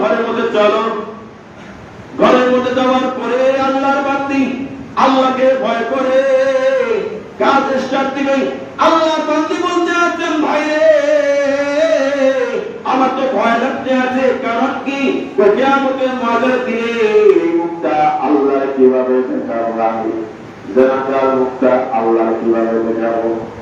ঘরের মধ্যে চলো। ঘরের মধ্যে যাওয়ার পরে আল্লাহর বান্দি আল্লাহকে ভয় করে। কাজ স্টার্ট দিবে। আল্লাহর বান্দি বলতে আছেন ভাই রে আমার তো ভয় লাগতে আছে। কারণ কি? কেয়ামতের মাঝের দিনে মুক্তা আল্লাহ কীভাবে দেখাবো? আমি মুক্তা আল্লাহ কীভাবে দেখাবো?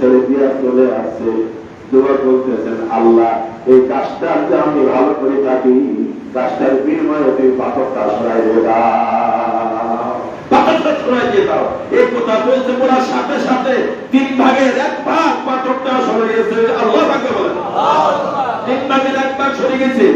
ছেড়ে দিয়ে চলে আসছে যুবক বলতেছেন আল্লাহ। এই কাজটা আমি ভালো করে থাকি কাজটার বিনিময়ে তুই পাথরটা সরাই দিয়ে পাথরটা সরাই দিয়ে দাও। এই কথা বলার সাথে সাথে তিন ভাগের এক ভাগ পাথরটা সরে গেছে। আল্লাহ তাকে বলে তিন ভাগের এক ভাগ সরে গেছে।